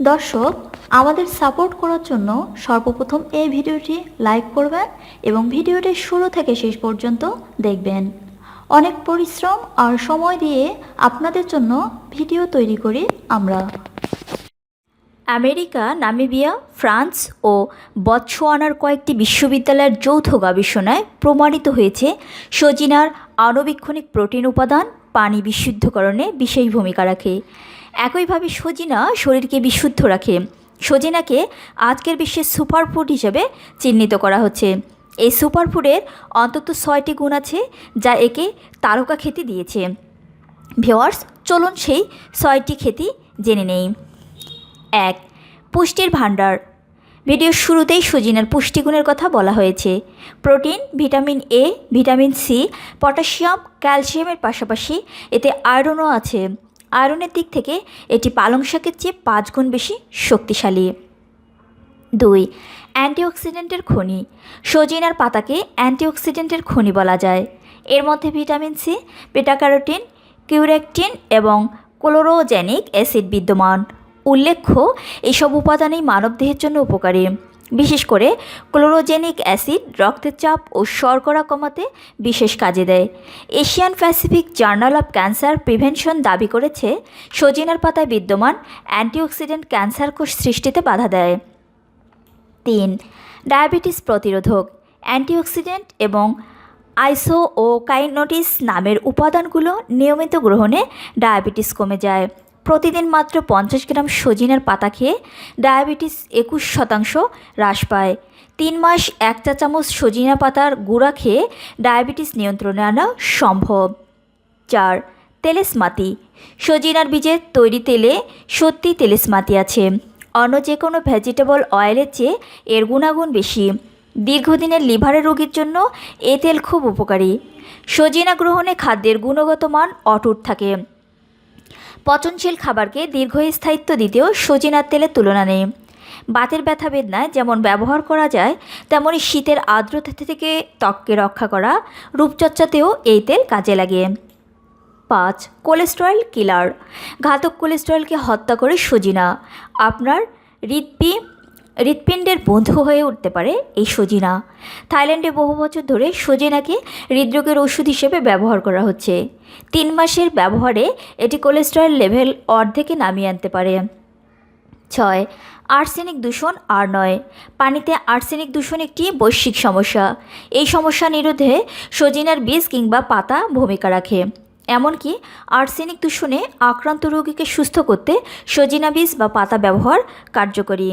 দর্শক, আমাদের সাপোর্ট করার জন্য সর্বপ্রথম এই ভিডিওটি লাইক করবেন এবং ভিডিওটি শুরু থেকে শেষ পর্যন্ত দেখবেন। অনেক পরিশ্রম আর সময় দিয়ে আপনাদের জন্য ভিডিও তৈরি করি আমরা। আমেরিকা, নামিবিয়া, ফ্রান্স ও বতসোয়ানার কয়েকটি বিশ্ববিদ্যালয়ের যৌথ গবেষণায় প্রমাণিত হয়েছে সজিনার আণুবীক্ষণিক প্রোটিন উপাদান পানি বিশুদ্ধকরণে বিশেষ ভূমিকা রাখে। একইভাবে সজিনা শরীরকে বিশুদ্ধ রাখে। সজিনাকে আজকের বিশ্বের সুপারফুড হিসেবে চিহ্নিত করা হচ্ছে। এই সুপারফুডের অন্তত ছয়টি গুণ আছে যা একে তারকা খ্যাতি দিয়েছে। ভিওয়ার্স চলুন সেই ছয়টি খ্যাতি জেনে নেই। এক, পুষ্টির ভাণ্ডার। ভিডিওর শুরুতেই সজিনার পুষ্টিগুণের কথা বলা হয়েছে। Protein, vitamin A vitamin C potassium, ক্যালসিয়ামের পাশাপাশি এতে আয়রনও আছে। আয়রনের দিক থেকে এটি পালং শাকের চেয়ে পাঁচ গুণ বেশি শক্তিশালী। দুই, অ্যান্টিঅক্সিডেন্টের খনি। সজিনার পাতাকে অ্যান্টিঅক্সিডেন্টের খনি বলা যায়। এর মধ্যে ভিটামিন সি বেটাক্যারোটিন, কিউরেকটিন এবং ক্লোরোজেনিক অ্যাসিড বিদ্যমান। উল্লেখ্য, এসব উপাদানই মানবদেহের জন্য উপকারী। বিশেষ করে, ক্লোরোজেনিক অ্যাসিড রক্তের চাপ ও শর্করা কমাতে বিশেষ কাজে দেয়। Asian Pacific Journal of Cancer Prevention দাবি করেছে, সজিনার পাতায় বিদ্যমান অ্যান্টিঅক্সিডেন্ট ক্যান্সার কোষ সৃষ্টিতে বাধা দেয়। তিন, ডায়াবেটিস প্রতিরোধক। অ্যান্টিঅক্সিডেন্ট এবং আইসো ও কাইনোটিস নামের উপাদানগুলো নিয়মিত গ্রহণে ডায়াবেটিস কমে যায়। প্রতিদিন মাত্র পঞ্চাশ গ্রাম সজিনার পাতা খেয়ে ডায়াবেটিস একুশ শতাংশ হ্রাস পায়। তিন মাস এক চা চামচ সজিনা পাতার গুঁড়া খেয়ে ডায়াবেটিস নিয়ন্ত্রণে আনা সম্ভব। চার, তেলেসমাতি। সজিনার বীজের তৈরি তেলে সত্যি তেলেসমাতি আছে। অন্য যে কোনো ভেজিটেবল অয়েলের চেয়ে এর গুণাগুণ বেশি। দীর্ঘদিনের লিভারের রোগীর জন্য এ তেল খুব উপকারী। সজিনা গ্রহণে খাদ্যের গুণগত মান অটুট থাকে। পচনশীল খাবারকে দীর্ঘস্থায়িত্ব দিতেও সজিনার তেলের তুলনা নেই। বাতের ব্যথা বেদনায় যেমন ব্যবহার করা যায় তেমনই শীতের আর্দ্রতা থেকে ত্বককে রক্ষা করা রূপচর্চাতেও এই তেল কাজে লাগে। পাঁচ, কোলেস্টেরল কিলার। ঘাতক কোলেস্টেরলকে হত্যা করে সজিনা। আপনার হৃদপি হৃৎপিণ্ডের বন্ধু হয়ে উঠতে পারে এই সজিনা। থাইল্যান্ডে বহু বছর ধরে সজিনাকে হৃদরোগের ওষুধ হিসেবে ব্যবহার করা হচ্ছে। তিন মাসের ব্যবহারে এটি কোলেস্টেরল লেভেল অর্ধেকে নামিয়ে আনতে পারে। ছয় আর্সেনিক দূষণ আর নয়। পানিতে আর্সেনিক দূষণ একটি বৈশ্বিক সমস্যা। এই সমস্যা নিরোধে সজিনার বীজ কিংবা পাতা ভূমিকা রাখে। এমনকি আর্সেনিক দূষণে আক্রান্ত রোগীকে সুস্থ করতে সজিনা বীজ বা পাতা ব্যবহার কার্যকরী।